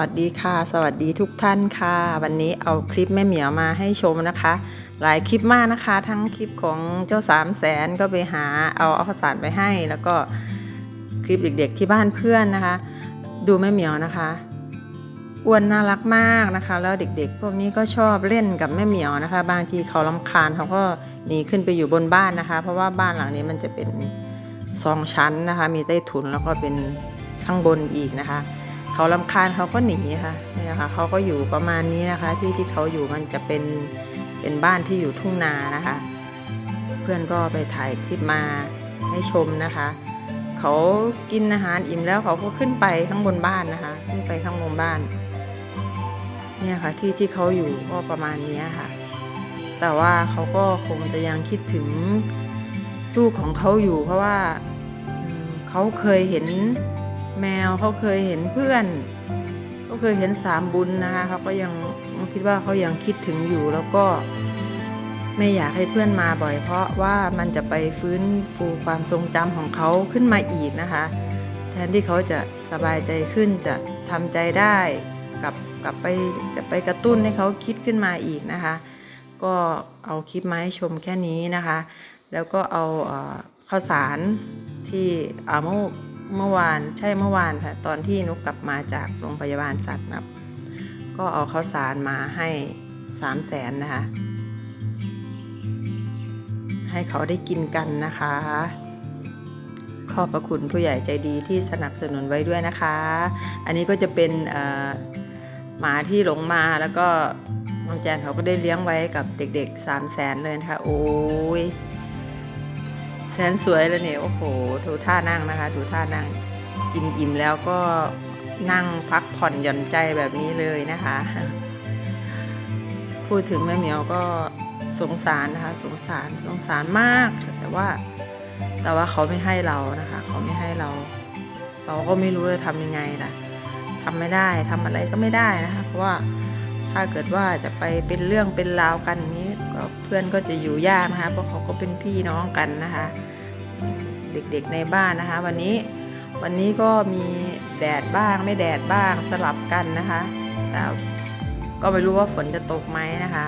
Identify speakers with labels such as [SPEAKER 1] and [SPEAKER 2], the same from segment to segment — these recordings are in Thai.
[SPEAKER 1] วัสดีค่ะ สวัสดีทุกท่านค่ะ วันนี้เอาคลิปแม่เหมียวมาให้ชมนะคะ หลายคลิปมากนะคะ ทั้งคลิปของเจ้าสามแสนก็ไปหาเอาเอาข้าวสารไปให้ แล้วก็คลิปเด็กๆที่บ้านเพื่อนนะคะ ดูแม่เหมียวนะคะอ้วนน่ารักมากนะคะ แล้วเด็กๆ พวกนี้ก็ชอบเล่นกับแม่เหมียวนะคะ บางทีเขาลำคาญเขาก็หนีขึ้นไปอยู่บนบ้านนะคะ เพราะว่าบ้านหลังนี้มันจะเป็นสองชั้นนะคะ มีใต้ถุนแล้วก็เป็นข้างบนอีกนะคะ เขาลำคาญเขาก็หนีค่ะเนี่ยค่ะเขาก็อยู่ประมาณนี้นะคะ ที่ที่เขาอยู่มันจะเป็นเป็นบ้านที่อยู่ทุ่งนานะคะ เพื่อนก็ไปถ่ายคลิปมาให้ชมนะคะ เขากินอาหารอิ่มแล้วเขาก็ขึ้นไปข้างบนบ้านนะคะ ขึ้นไปข้างบนบ้าน เนี่ยค่ะที่ที่เขาอยู่ก็ประมาณนี้ค่ะ แต่ว่าเขาก็คงจะยังคิดถึงลูกของเขาอยู่เพราะว่าเขาเคยเห็น แมวเขาเคยเห็นเพื่อนเขาเคยเห็นสามบุญนะคะเขาก็ยังคิดว่าเขายังคิดถึงอยู่แล้วก็ไม่อยากให้เพื่อนมาบ่อย เพราะว่ามันจะไปฟื้นฟูความทรงจำของเขาขึ้นมาอีกนะคะ แทนที่เขาจะสบายใจขึ้นจะทำใจได้กลับกลับไปจะไปกระตุ้นให้เขาคิดขึ้นมาอีกนะคะ ก็เอาคลิปมาให้ชมแค่นี้นะคะ แล้วก็เอาเข้าวสารที่อาเมื่อ เมื่อวานใช่เมื่อวานค่ะ ตอนที่นุกกลับมาจากโรงพยาบาลสัตว์นะครับก็เอาข้าวสารมาให้สามแสนนะคะ ให้เขาได้กินกันนะคะ ขอบพระคุณผู้ใหญ่ใจดีที่สนับสนุนไว้ด้วยนะคะ อันนี้ก็จะเป็นหมาที่หลงมาแล้วก็น้องแจนเขาก็ได้เลี้ยงไว้กับเด็กๆ3 0 0แสนเลยนะคะ โอ้ย แสนสวยเลยเนี่ยโอ้โหดูท่านั่งนะคะดูท่านั่ง กินอิ่มแล้วก็นั่งพักผ่อนหย่อนใจแบบนี้เลยนะคะ พูดถึงแม่เหมียวก็สงสารนะคะสงสารสงสารมาก แต่ว่าแต่ว่าเขาไม่ให้เรานะคะ เขาไม่ให้เรา เราก็ไม่รู้จะทำยังไงล่ะทำไม่ได้ทำอะไรก็ไม่ได้นะคะ เพราะว่าถ้าเกิดว่าจะไปเป็นเรื่องเป็นราวกันนี้ เพื่อนก็จะอยู่ยากนะคะ เพราะเขาก็เป็นพี่น้องกันนะคะ เด็กๆในบ้านนะคะ วันนี้วันนี้ก็มีแดดบ้างไม่แดดบ้างสลับกันนะคะ แต่ก็ไม่รู้ว่าฝนจะตกไหมนะคะ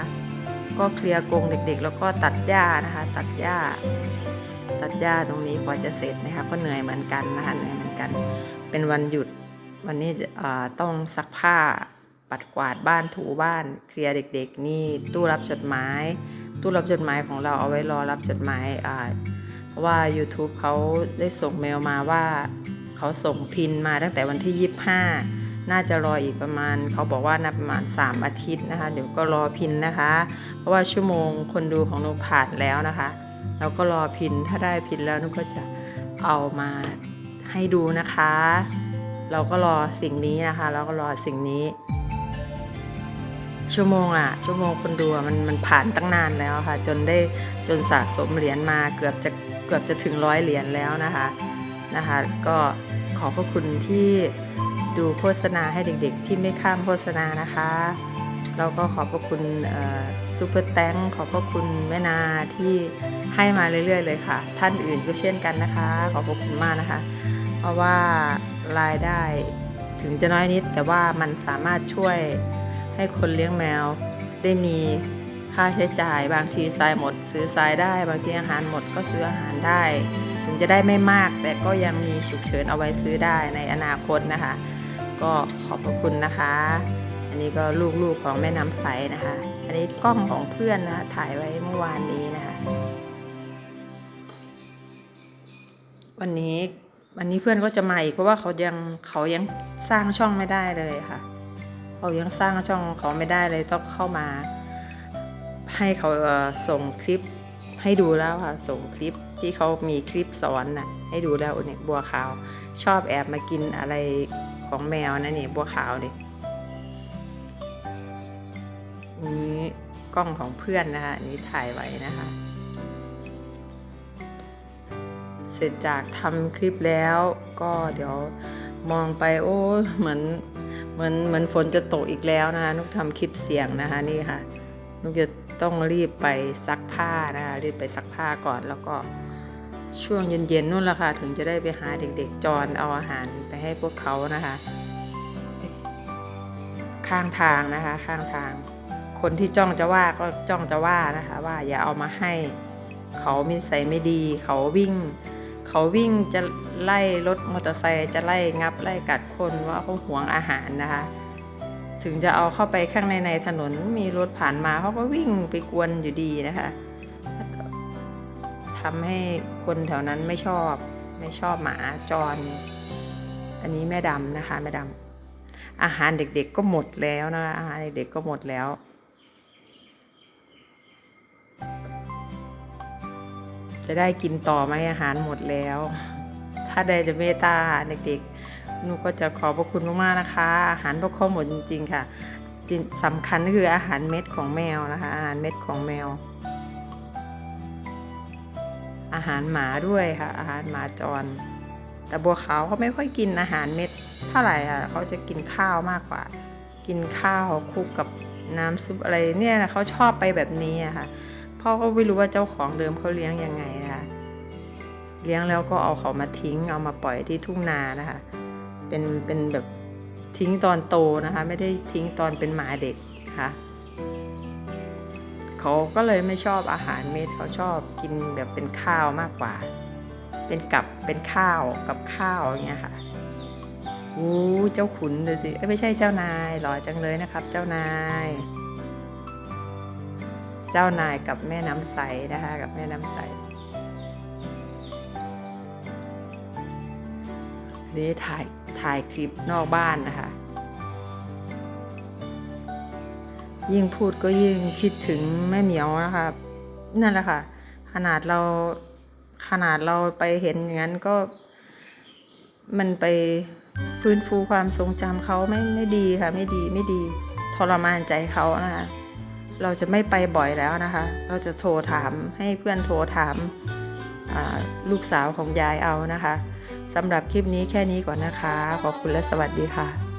[SPEAKER 1] ก็เคลียร์กรงเด็กๆ แล้วก็ตัดหญ้านะคะ ตัดหญ้า ตัดหญ้าตรงนี้กว่าจะเสร็จนะคะ ก็เหนื่อยเหมือนกันนะคะเหนื่อยเหมือนกัน เป็นวันหยุดวันนี้จะต้องซักผ้า ปัดกวาดบ้านถูบ้านเคลียร์เด็ก ๆ นี่ตู้รับจดหมาย ตู้รับจดหมายของเราเอาไว้รอรับจดหมายอ่าเพราะว่า YouTube เขาได้ส่งเมลมาว่าเขาส่งพินมาตั้งแต่วันที่ 25 น่าจะรออีกประมาณ เขาบอกว่าน่าประมาณ 3 อาทิตย์นะคะ เดี๋ยวก็รอพินนะคะ เพราะว่าชั่วโมงคนดูของหนูผ่านแล้วนะคะเราก็รอพินถ้าได้พินแล้วนุกก็จะเอามาให้ดูนะคะ เราก็รอสิ่งนี้นะคะ เราก็รอสิ่งนี้ ชั่วโมงอะชั่วโมงคนดูมันมันผ่านตั้งนานแล้วค่ะ จนได้จนสะสมเหรียญมาเกือบจะเกือบจะถึงร้อยเหรียญแล้วนะคะนะคะ ก็ขอบพระคุณที่ดูโฆษณาให้เด็กๆ ที่ไม่ข้ามโฆษณานะคะเราก็ขอบพระคุณซูเปอร์แตงขอบพระคุณแม่นาที่ให้มาเรื่อยๆ เลยค่ะ ท่านอื่นก็เช่นกันนะคะ ขอบพระคุณมากนะคะ เพราะว่ารายได้ถึงจะน้อยนิด แต่ว่ามันสามารถช่วย ให้คนเลี้ยงแมวได้มีค่าใช้จ่าย บางทีทรายหมด ซื้อทรายได้ บางทีอาหารหมดก็ซื้ออาหารได้ ถึงจะได้ไม่มาก แต่ก็ยังมีฉุกเฉินเอาไว้ซื้อได้ในอนาคตนะคะ ก็ขอบพระคุณนะคะ อันนี้ก็ลูกๆของแม่น้ำใสนะคะ อันนี้กล้องของเพื่อนนะะถ่ายไว้เมื่อวานนี้นะคะ วันนี้วันนี้เพื่อนก็จะมาอีกเพราะว่าเขายังเขายังสร้างช่องไม่ได้เลยค่ะ เขายังสร้างช่องของเขาไม่ได้เลยต้องเข้ามา ให้เขาส่งคลิปให้ดูแล้วค่ะ ส่งคลิปที่เขามีคลิปสอนน่ะให้ดูแล้วเนี่ยบัวขาว ชอบแอบมากินอะไรของแมวนะนี่บัวขาวนี่นี่กล้องของเพื่อนนะคะนี้ถ่ายไว้นะคะ เสร็จจากทำคลิปแล้วก็เดี๋ยวมองไปโอ้เหมือน มือนเหมือนฝนจะตกอีกแล้วนะคะนุกทำคลิปเสียงนะคะนี่ค่ะนุกจะต้องรีบไปซักผ้านะคะรีบไปซักผ้าก่อนแล้วก็ช่วงเย็นๆนู่นแหละค่ะถึงจะได้ไปหาเด็กๆจอนเอาอาหารไปให้พวกเขานะคะ ข้างทางนะคะข้างทาง คนที่จ้องจะว่าก็จ้องจะว่านะคะ ว่าอย่าเอามาให้ เขามีใส่ไม่ดีเขาวิ่ง เขาวิ่งจะไล่รถมอเตอร์ไซค์จะไล่งับไล่กัดคนว่าเขาหวงอาหารนะคะ ถึงจะเอาเข้าไปข้างในในถนนมีรถผ่านมาเขาก็วิ่งไปกวนอยู่ดีนะคะทำให้คนแถวนั้นไม่ชอบไม่ชอบหมาจร อันนี้แม่ดำนะคะแม่ดำอาหารเด็กๆก็หมดแล้วนะคะอาหารเด็กๆก็หมดแล้ว จะได้กินต่อไหมอาหารหมดแล้ว ถ้าใดจะเมตตาเด็กๆหนูก็จะขอบพระคุณมากๆนะคะ อาหารพวกเขาหมดจริง ๆ ค่ะสำคัญก็คืออาหารเม็ดของแมวนะคะ อาหารเม็ดของแมว อาหารหมาด้วยค่ะ อาหารหมาจร แต่บัวขาวเขาไม่ค่อยกินอาหารเม็ดเท่าไหร่อะเขาจะกินข้าวมากกว่า กินข้าวคลุกกับน้ำซุปอะไรเนี่ยนะเขาชอบไปแบบนี้อะค่ะ พ่อก็ไม่รู้ว่าเจ้าของเดิมเขาเลี้ยงยังไงนะคะ เลี้ยงแล้วก็เอาเขามาทิ้ง เอามาปล่อยที่ทุ่งนานะคะ เป็นเป็นแบบทิ้งตอนโตนะคะ ไม่ได้ทิ้งตอนเป็นหมาเด็กนะคะเขาก็เลยไม่ชอบอาหารเม็ดเขาชอบกินแบบเป็นข้าวมากกว่า เป็นกับเป็นข้าวกับข้าวอย่างเงี้ยค่ะอู้เจ้าขุนดูสิไม่ใช่เจ้านายหล่อจังเลยนะครับ เจ้านาย เจ้านายกับแม่น้ำใสนะคะกับแม่น้ำใสนนี่ถ่ายถ่ายคลิปนอกบ้านนะคะ ยิ่งพูดก็ยิ่งคิดถึงแม่เหมียวนะคะนั่นแหละค่ะ ขนาดเราขนาดเราไปเห็นอย่างนั้นก็ มันไปฟื้นฟูความทรงจำเขาไม่ไม่ดีค่ะ ไม่ดีไม่ดีทรมานใจเขานะคะ เราจะไม่ไปบ่อยแล้วนะคะ เราจะโทรถามให้เพื่อนโทรถามลูกสาวของยายเอานะคะสำหรับคลิปนี้แค่นี้ก่อนนะคะ ขอบคุณและสวัสดีค่ะ